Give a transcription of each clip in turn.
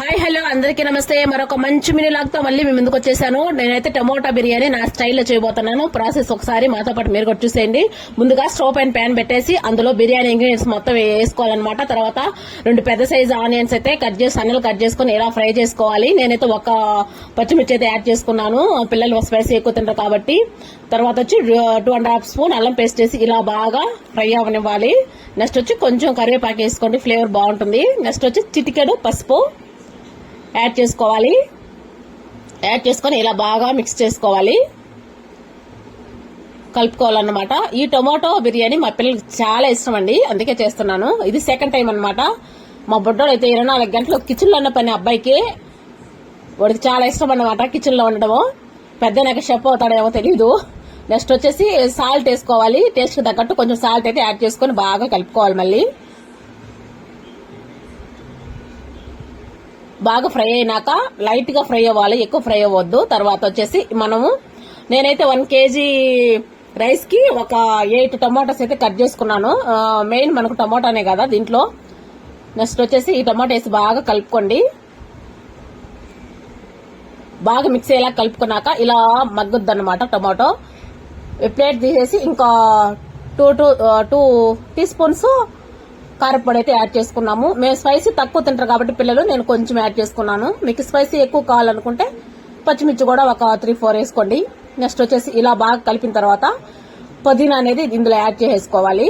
Hi hello అందరికీ నమస్తే. మరొక మంచి మినీ లాగ్తో మళ్ళీ మేము ముందుకు వచ్చేసాను. నేనైతే టమోటా బిర్యానీ నా స్టైల్లో చేయబోతున్నాను. ప్రాసెస్ ఒకసారి మాతో పాటు మీరు కూడా చూసేయండి. ముందుగా స్టవ్ అండ్ ప్యాన్ పెట్టేసి అందులో బిర్యానీ ఇంగ్రీడియంట్స్ మొత్తం వేసుకోవాలన్నమాట. తర్వాత రెండు పెద్ద సైజు ఆనియన్స్ అయితే కట్ చేసి సన్నలు కట్ చేసుకుని ఎలా ఫ్రై చేసుకోవాలి. నేనైతే ఒక పచ్చిమిర్చి అయితే యాడ్ చేసుకున్నాను. పిల్లలు స్పైసీ ఎక్కువ తింటారు కాబట్టి. తర్వాత వచ్చి టూ అండ్ హాఫ్ స్పూన్ అల్లం పేస్ట్ వేసి ఇలా బాగా ఫ్రై అవ్వనివ్వాలి నెక్స్ట్ వచ్చి కొంచెం కరివేపాకు వేసుకోండి. ఫ్లేవర్ బాగుంటుంది. నెక్స్ట్ వచ్చి చిటికెడు పసుపు. యాడ్ చేసుకోవాలి. యాడ్ చేసుకొని ఇలా బాగా మిక్స్ చేసుకోవాలి. కలుపుకోవాలన్నమాట. ఈ టొమాటో బిర్యానీ మా పిల్లలకి చాలా ఇష్టం అండి. అందుకే చేస్తున్నాను. ఇది సెకండ్ టైం అనమాట మా బుడ్డోడు అయితే ఇరవై నాలుగు గంటలు కిచెన్లో ఉన్న పని అబ్బాయికి వాడికి చాలా ఇష్టం అన్నమాట కిచెన్లో ఉండడము. పెద్ద నాకు షెఫ్ అవుతాడేమో తెలీదు. నెక్స్ట్ వచ్చేసి సాల్ట్ వేసుకోవాలి. టేస్ట్కి తగ్గట్టు కొంచెం సాల్ట్ అయితే యాడ్ చేసుకొని బాగా కలుపుకోవాలి మళ్ళీ. బాగా ఫ్రై అయినాక లైట్గా ఫ్రై అవ్వాలి ఎక్కువ ఫ్రై అవ్వద్దు. తర్వాత వచ్చేసి మనము నేనైతే వన్ కేజీ రైస్కి ఒక ఎయిట్ టమాటోస్ అయితే కట్ చేసుకున్నాను. మెయిన్ మనకు టమాటానే కదా దీంట్లో. నెక్స్ట్ వచ్చేసి ఈ టమాటో వేసి బాగా కలుపుకోండి. బాగా మిక్స్ అయ్యేలా కలుపుకున్నాక ఇలా మగ్గుద్ది అనమాట టమాటో ప్లేట్ తీసేసి ఇంకా two two two tea spoons కారపొడి అయితే యాడ్ చేసుకున్నాము. మేము స్పైసీ తక్కువ తింటారు కాబట్టి పిల్లలు నేను కొంచెం యాడ్ చేసుకున్నాను. మీకు స్పైసీ ఎక్కువ కావాలనుకుంటే పచ్చిమిర్చి కూడా ఒక త్రీ ఫోర్ వేసుకోండి. నెక్స్ట్ వచ్చేసి ఇలా బాగా కలిపిన తర్వాత పుదీనా అనేది ఇందులో యాడ్ చేసేసుకోవాలి.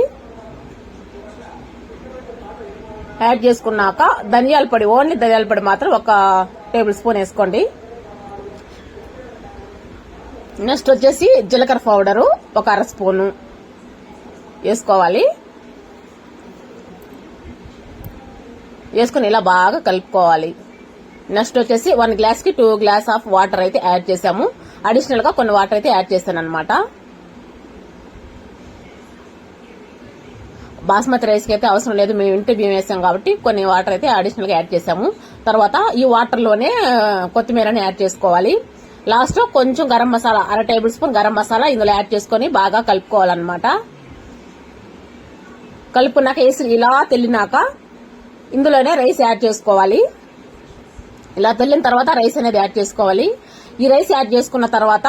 యాడ్ చేసుకున్నాక ధనియాల పొడి ఓన్లీ ధనియాల పొడి మాత్రం ఒక టేబుల్ స్పూన్ వేసుకోండి. నెక్స్ట్ వచ్చేసి జీలకర్ర పౌడరు ఒక అర స్పూను వేసుకోవాలి. వేసుకుని ఇలా బాగా కలుపుకోవాలి. నెక్స్ట్ వచ్చేసి వన్ గ్లాస్కి టూ గ్లాస్ ఆఫ్ వాటర్ అయితే యాడ్ చేసాము అడిషనల్గా కొన్ని వాటర్ అయితే యాడ్ చేశాను అనమాట బాస్మతి రైస్కి అయితే అవసరం లేదు. మేము ఇంటి బియ్యం వేసాం కాబట్టి కొన్ని వాటర్ అయితే అడిషనల్గా యాడ్ చేసాము తర్వాత ఈ వాటర్లోనే కొత్తిమీరని యాడ్ చేసుకోవాలి. లాస్ట్లో కొంచెం గరం మసాలా అర టేబుల్ స్పూన్ గరం మసాలా ఇందులో యాడ్ చేసుకొని బాగా కలుపుకోవాలన్నమాట. కలుపుకున్నాక వేసి ఇలా తెల్లినాక ఇందులోనే రైస్ యాడ్ చేసుకోవాలి. ఇలా తెల్లిన తర్వాత రైస్ అనేది యాడ్ చేసుకోవాలి. ఈ రైస్ యాడ్ చేసుకున్న తర్వాత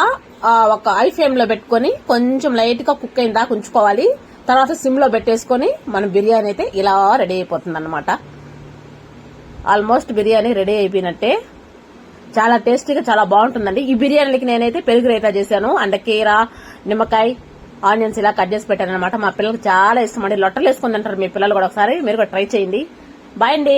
ఒక ఐ ఫ్లేమ్లో పెట్టుకొని కొంచెం లైట్గా కుక్ అయిన దాకా ఉంచుకోవాలి. తర్వాత సిమ్లో పెట్టేసుకొని మన బిర్యానీ అయితే ఇలా రెడీ అయిపోతుంది అనమాట ఆల్మోస్ట్ బిర్యానీ రెడీ అయిపోయినట్టే. చాలా టేస్టీగా చాలా బాగుంటుందండి. ఈ బిర్యానీకి నేనైతే పెరుగు రైతా చేశాను. అండ్ కీర నిమ్మకాయ ఆనియన్స్ ఇలా కట్ చేసి పెట్టాను అనమాట మా పిల్లలకు చాలా ఇష్టం అండి. లొట్టలు వేసుకుని తింటారు మీ పిల్లలు కూడా ఒకసారి. మీరు కూడా ట్రై చేయండి. బాయ్ అండి